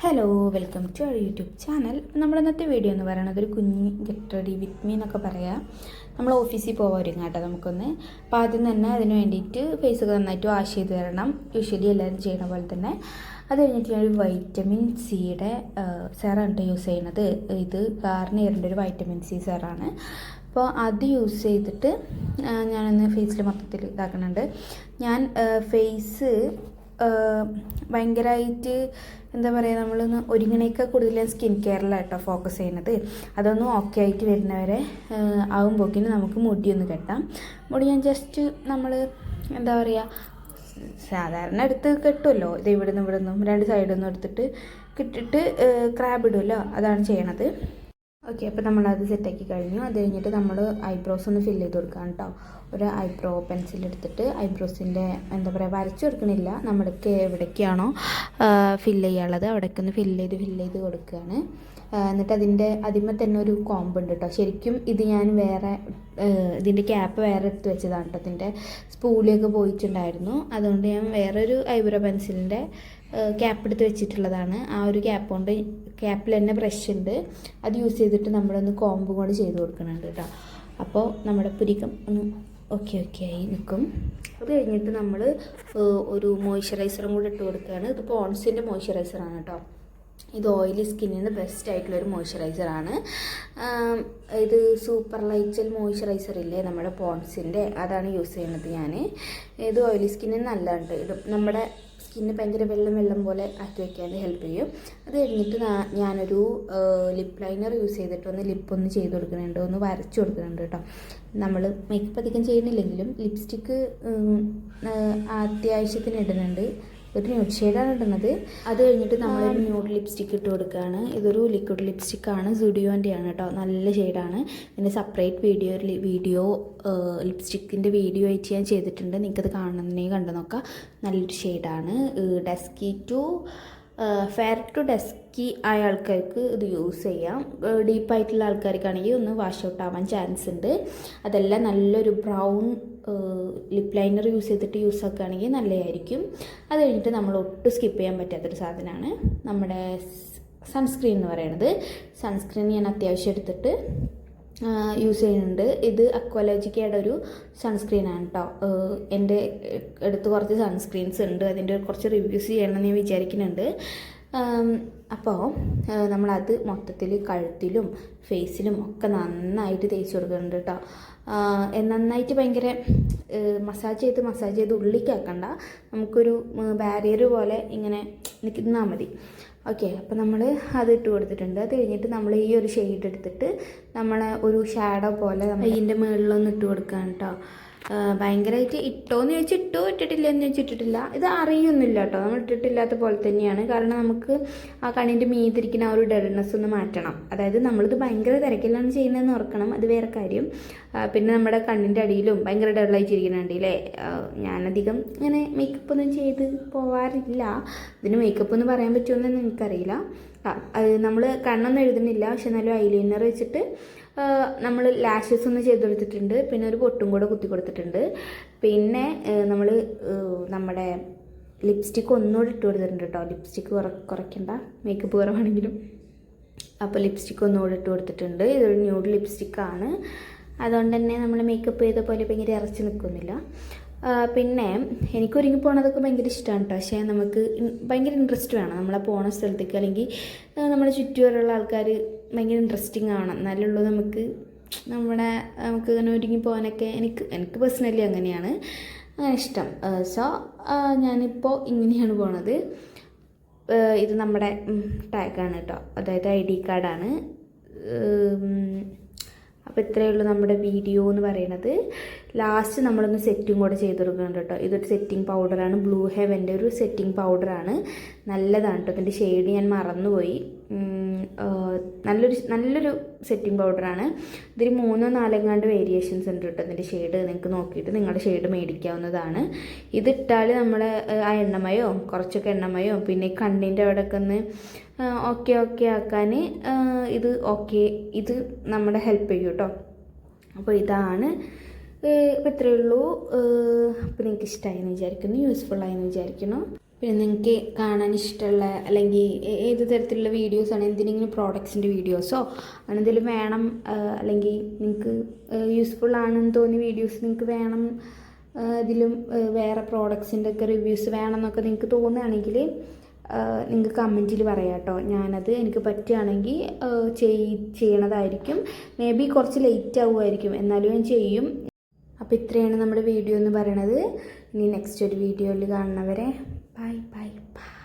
Hello welcome to our YouTube channel നമ്മുടെ ഇന്നത്തെ video എന്ന് പറയുന്നത് ഒരു കുഞ്ഞ് ഗെറ്റ് റെഡി വിത്ത് മീ എന്നൊക്കെ പറയാം. നമ്മൾ ഓഫീസിൽ പോകാൻ ഒരുങ്ങാം കേട്ടോ നമുക്കൊന്ന്. അപ്പോൾ ആദ്യം തന്നെ അതിന് വേണ്ടിയിട്ട് ഫേസ് ഒക്കെ നന്നായിട്ട് വാഷ് ചെയ്ത് തരണം യൂഷ്വലി എല്ലാവരും ചെയ്യണ പോലെ തന്നെ. അത് കഴിഞ്ഞിട്ട് ഞാനൊരു വൈറ്റമിൻ സിയുടെ സെറാണ് യൂസ് ചെയ്യുന്നത് ഇത് ഗാർണിയറിന്റെ ഒരു വൈറ്റമിൻ സി സെറാണ് അപ്പോൾ അത് യൂസ് ചെയ്തിട്ട് ഞാനൊന്ന് ഫേസിൽ മൊത്തത്തിൽ ഇതാക്കുന്നുണ്ട് ഞാൻ ഫേസ് ഭയങ്കരമായിട്ട് എന്താ പറയുക നമ്മളൊന്ന് ഒരുങ്ങണേക്ക കൂടുതൽ സ്കിൻ കെയറിലാട്ടോ ഫോക്കസ് ചെയ്യുന്നത് അതൊന്നും ഓക്കെ ആയിട്ട് വരുന്നവരെ ആകുമ്പോക്കിന് നമുക്ക് മുടിയൊന്ന് കെട്ടാം. മുടി ഞാൻ ജസ്റ്റ് നമ്മൾ എന്താ പറയുക സാധാരണ എടുത്ത് കെട്ടുമല്ലോ ഇത് ഇവിടെ നിന്ന് ഇവിടെ നിന്നും രണ്ട് സൈഡിൽ നിന്നും എടുത്തിട്ട് കിട്ടിട്ട് ക്രാബ് ഇടുമല്ലോ അതാണ് ചെയ്യണത്. ഓക്കെ അപ്പോൾ നമ്മളത് സെറ്റാക്കി കഴിഞ്ഞു. അത് കഴിഞ്ഞിട്ട് നമ്മൾ ഐബ്രോസ് ഒന്ന് ഫില്ല് ചെയ്ത് കൊടുക്കാം കേട്ടോ. ഒരു ഐബ്രോ പെൻസിൽ എടുത്തിട്ട് ഐബ്രോസിന്റെ എന്താ പറയുക വരച്ചു കൊടുക്കണില്ല. നമ്മൾക്ക് എവിടേക്കാണോ ഫില്ല് ചെയ്യാനുള്ളത് അവിടേക്ക് ഒന്ന് ഫില്ല് ചെയ്ത് ഫില്ല് ചെയ്ത് കൊടുക്കുകയാണ്. എന്നിട്ട് അതിന്റെ അതിന്മേ തന്നെ ഒരു കോമ്പ് ഉണ്ട് കേട്ടോ. ശരിക്കും ഇത് ഞാൻ വേറെ ഇതിന്റെ ക്യാപ്പ് വേറെ എടുത്ത് വെച്ചതാണ് കേട്ടോ. അതിന്റെ സ്പൂളിയൊക്കെ പോയിട്ടുണ്ടായിരുന്നു. അതുകൊണ്ട് ഞാൻ വേറൊരു ഐബ്രോ പെൻസിലിന്റെ ക്യാപ്പ് എടുത്ത് വെച്ചിട്ടുള്ളതാണ്. ആ ഒരു ക്യാപ്പ് കൊണ്ട് ക്യാപ്പിൽ തന്നെ ബ്രഷ് ഉണ്ട്. അത് യൂസ് ചെയ്തിട്ട് നമ്മളൊന്ന് കോമ്പ് കൊണ്ട് ചെയ്ത് കൊടുക്കുന്നുണ്ട് കേട്ടോ. അപ്പോൾ നമ്മുടെ പുരികം ഒന്ന് ഓക്കെ ഓക്കെ ആയി നിൽക്കും. അത് കഴിഞ്ഞിട്ട് നമ്മൾ ഒരു മോയ്സ്ചറൈസറും കൂടി ഇട്ട് കൊടുക്കുകയാണ്. ഇത് പോൺസിന്റെ മോയ്സ്ചറൈസറാണ് കേട്ടോ. ഇത് ഓയിലി സ്കിന്നിന് ബെസ്റ്റ് ആയിട്ടുള്ളൊരു മോയ്സ്ചറൈസറാണ് ഇത് സൂപ്പർ ലൈച്ചൽ മോയ്സ്ചറൈസർ ഇല്ലേ നമ്മുടെ പോൺസിന്റെ അതാണ് യൂസ് ചെയ്യുന്നത് ഞാൻ ഇത് ഓയിലി സ്കിന്നിന് നല്ലതുണ്ട് ഇത് നമ്മുടെ സ്കിന്ന് ഭയങ്കര വെള്ളം വെള്ളം പോലെ ആക്കി വയ്ക്കാൻ ഹെൽപ്പ് ചെയ്യും. അത് കഴിഞ്ഞിട്ട് ഞാനൊരു ലിപ് ലൈനർ യൂസ് ചെയ്തിട്ട് ഒന്ന് ലിപ്പ് ഒന്ന് ചെയ്ത് കൊടുക്കുന്നുണ്ട്. ഒന്ന് വരച്ചു കൊടുക്കുന്നുണ്ട് കേട്ടോ. നമ്മൾ മേക്കപ്പ് അധികം ചെയ്യുന്നില്ലെങ്കിലും ലിപ്സ്റ്റിക്ക് അത്യാവശ്യത്തിന് ഇടുന്നുണ്ട്. ഒരു ന്യൂഡ് ഷെയ്ഡാണ് ഇടുന്നത്. അത് കഴിഞ്ഞിട്ട് നമ്മൾ ന്യൂഡ് ലിപ്സ്റ്റിക്ക് ഇട്ട് കൊടുക്കുകയാണ്. ഇതൊരു ലിക്വിഡ് ലിപ്സ്റ്റിക്കാണ് സുഡിയോന്റെ ആണ് കേട്ടോ. നല്ല ഷെയ്ഡാണ് ഇതിന്റെ സെപ്പറേറ്റ് വീഡിയോ വീഡിയോ ലിപ്സ്റ്റിക്കിന്റെ വീഡിയോ ആയിട്ട് ഞാൻ ചെയ്തിട്ടുണ്ട്. നിങ്ങൾക്കത് കാണുന്നതിനെ കണ്ടു നോക്കാം. നല്ലൊരു ഷെയ്ഡാണ് dusky to fair to dusky ആയ ആൾക്കാർക്ക് ഇത് യൂസ് ചെയ്യാം. ഡീപ്പായിട്ടുള്ള ആൾക്കാർക്കാണെങ്കിൽ ഒന്ന് വാഷ് ഔട്ട് ആവാൻ ചാൻസ് ഉണ്ട്. അതെല്ലാം നല്ലൊരു ബ്രൗൺ ലിപ് ലൈനർ യൂസ് ചെയ്തിട്ട് യൂസ് ആക്കുകയാണെങ്കിൽ നല്ലതായിരിക്കും. അത് കഴിഞ്ഞിട്ട് നമ്മൾ ഒട്ടും സ്കിപ്പ് ചെയ്യാൻ പറ്റാത്തൊരു സാധനമാണ് നമ്മുടെ സൺസ്ക്രീൻ എന്ന് പറയുന്നത്. സൺസ്ക്രീൻ ഞാൻ അത്യാവശ്യം എടുത്തിട്ട് യൂസ് ചെയ്യുന്നുണ്ട്. ഇത് അക്വലോജിക്കയുടെ ഒരു സൺസ്ക്രീനാണ് കേട്ടോ എന്റെ അടുത്ത് കുറച്ച് സൺസ്ക്രീൻസ് ഉണ്ട്. അതിന്റെ കുറച്ച് റിവ്യൂസ് ചെയ്യണമെന്ന് ഞാൻ വിചാരിക്കുന്നുണ്ട്. അപ്പോൾ നമ്മളത് മൊത്തത്തിൽ കഴുത്തിലും ഫേസിലും ഒക്കെ നന്നായിട്ട് തേച്ച് കൊടുക്കുന്നുണ്ട് കേട്ടോ നന്നായിട്ട് ഭയങ്കര മസാജ് ചെയ്ത് മസാജ് ചെയ്ത് ഉള്ളിക്കാക്കണ്ട. നമുക്കൊരു ബാരിയർ പോലെ ഇങ്ങനെ നിൽക്കുന്നാൽ മതി. ഓക്കെ അപ്പോൾ നമ്മൾ അത് ഇട്ട് കൊടുത്തിട്ടുണ്ട്. അത് കഴിഞ്ഞിട്ട് നമ്മൾ ഈ ഒരു ഷെയ്ഡ് എടുത്തിട്ട് നമ്മൾ ഒരു ഷാഡോ പോലെ ഇതിന്റെ മുകളിലൊന്ന് ഇട്ട് കൊടുക്കുകയാണ് കേട്ടോ ഭയങ്കരമായിട്ട് ഇട്ടോന്ന് ചോദിച്ചാൽ ഇട്ടോ ഇട്ടിട്ടില്ല എന്ന് ചോദിച്ചാൽ ഇട്ടിട്ടില്ല ഇത് അറിയൊന്നുമില്ല കേട്ടോ. നമ്മൾ ഇട്ടിട്ടില്ലാത്ത പോലെ തന്നെയാണ്. കാരണം നമുക്ക് ആ കണ്ണിന്റെ മീതിരിക്കുന്ന ആ ഒരു ഡൾനെസ് ഒന്ന് മാറ്റണം. അതായത് നമ്മളിത് ഭയങ്കര തിരക്കിലാണ് ചെയ്യുന്നതെന്ന് ഓർക്കണം. അത് വേറെ കാര്യം. പിന്നെ നമ്മുടെ കണ്ണിന്റെ അടിയിലും ഭയങ്കര ഡള്ളായിട്ടിരിക്കുന്നുണ്ടല്ലേ ഞാനധികം ഇങ്ങനെ മേക്കപ്പ് ഒന്നും ചെയ്ത് പോവാറില്ല. ഇതിന് മേക്കപ്പ് എന്ന് പറയാൻ പറ്റുമെന്ന് എനിക്കറിയില്ല. നമ്മൾ കണ്ണൊന്നും എഴുതുന്നില്ല. പക്ഷെ നല്ല ഐലൈനർ വെച്ചിട്ട് നമ്മൾ ലാഷസ് ഒന്ന് ചെയ്ത് കൊടുത്തിട്ടുണ്ട്. പിന്നെ ഒരു പൊട്ടും കൂടെ കുത്തി കൊടുത്തിട്ടുണ്ട്. പിന്നെ നമ്മൾ നമ്മുടെ ലിപ്സ്റ്റിക്ക് ഒന്നുകൂടി ഇട്ട് കൊടുത്തിട്ടുണ്ട് കേട്ടോ ലിപ്സ്റ്റിക്ക് കുറ കുറയ്ക്കണ്ട. മേക്കപ്പ് കുറവാണെങ്കിലും. അപ്പോൾ ലിപ്സ്റ്റിക്ക് ഒന്നുകൂടി ഇട്ട് കൊടുത്തിട്ടുണ്ട്. ഇതൊരു ന്യൂഡ് ലിപ്സ്റ്റിക്കാണ് അതുകൊണ്ട് തന്നെ നമ്മൾ മേക്കപ്പ് ചെയ്ത പോലെ ഭയങ്കര ഇറച്ചി നിൽക്കുന്നില്ല പിന്നെ എനിക്ക് ഒരുങ്ങി പോകണതൊക്കെ ഭയങ്കര ഇഷ്ടമാണ് കേട്ടോ പക്ഷേ നമുക്ക് ഭയങ്കര ഇൻട്രസ്റ്റ് വേണം. നമ്മളെ പോണ സ്ഥലത്തേക്ക് അല്ലെങ്കിൽ നമ്മുടെ ചുറ്റുപാടുള്ള ആൾക്കാർ ഭയങ്കര ഇൻട്രസ്റ്റിംഗ് ആണ്. എന്നാലുള്ളൂ നമുക്ക് നമ്മുടെ നമുക്ക് അങ്ങനെ ഒരുങ്ങി പോകാനൊക്കെ എനിക്ക് എനിക്ക് പേഴ്സണലി അങ്ങനെയാണ്. അങ്ങനെ ഇഷ്ടം. സോ ഞാനിപ്പോൾ ഇങ്ങനെയാണ് പോണത്. ഇത് നമ്മുടെ ടാഗാണ് കേട്ടോ അതായത് ഐ ഡി കാർഡാണ് അപ്പോൾ ഇത്രയേ ഉള്ളൂ നമ്മുടെ വീഡിയോ എന്ന് പറയുന്നത് ലാസ്റ്റ് നമ്മളൊന്ന് സെറ്റും കൂടെ ചെയ്ത് കൊടുക്കുന്നുണ്ട് കേട്ടോ. ഇതൊരു സെറ്റിംഗ് പൗഡറാണ് ബ്ലൂ ഹെവന്റെ ഒരു സെറ്റിംഗ് പൗഡറാണ് നല്ലതാണ് കേട്ടോ. ഇതിന്റെ ഷെയ്ഡ് ഞാൻ മറന്നുപോയി. നല്ലൊരു നല്ലൊരു സെറ്റിംഗ് പൗഡറാണ് ഇതിൽ മൂന്നോ നാലെങ്ങാണ്ട് വേരിയേഷൻസ് ഉണ്ട് കേട്ടോ ഇതിന്റെ ഷെയ്ഡ് നിങ്ങൾക്ക് നോക്കിയിട്ട് നിങ്ങളുടെ ഷെയ്ഡ് മേടിക്കാവുന്നതാണ്. ഇതിട്ടാൽ നമ്മൾ ആ എണ്ണമയോ കുറച്ചൊക്കെ എണ്ണമയോ പിന്നെ കണ്ണിന്റെ അവിടെയൊക്കെ ഒന്ന് ഓക്കെ ഓക്കെ ആക്കാൻ ഇത് ഓക്കെ ഇത് നമ്മുടെ ഹെൽപ്പ് ചെയ്യും കേട്ടോ. അപ്പോൾ ഇതാണ് അപ്പോൾ ഇത്രയേ ഉള്ളൂ. അപ്പോൾ നിങ്ങൾക്ക് ഇഷ്ടമായെന്ന് വിചാരിക്കുന്നു യൂസ്ഫുൾ ആയെന്ന് വിചാരിക്കുന്നു. പിന്നെ നിങ്ങൾക്ക് കാണാൻ ഇഷ്ടമുള്ള അല്ലെങ്കിൽ ഏത് തരത്തിലുള്ള വീഡിയോസാണ് എന്തിനെങ്കിലും പ്രോഡക്ട്സിന്റെ വീഡിയോസോ അങ്ങനെ എന്തെങ്കിലും വേണം അല്ലെങ്കിൽ നിങ്ങൾക്ക് യൂസ്ഫുൾ ആണെന്ന് തോന്നിയ വീഡിയോസ് നിങ്ങൾക്ക് വേണം അതിലും വേറെ പ്രോഡക്ട്സിന്റെ ഒക്കെ റിവ്യൂസ് വേണം എന്നൊക്കെ നിങ്ങൾക്ക് തോന്നുകയാണെങ്കിൽ നിങ്ങൾക്ക് കമന്റിൽ പറയാം കേട്ടോ. ഞാനത് എനിക്ക് പറ്റുകയാണെങ്കിൽ ചെയ് ചെയ്യണതായിരിക്കും. മേ ബി കുറച്ച് ലേറ്റ് ആവുമായിരിക്കും. എന്നാലും ഞാൻ ചെയ്യും. അപ്പോൾ ഇത്രയാണ് നമ്മുടെ വീഡിയോ എന്ന് പറയണത്. ഇനി നെക്സ്റ്റ് ഒരു വീഡിയോയിൽ കാണുന്നവരെ ബൈ ബൈ ബൈ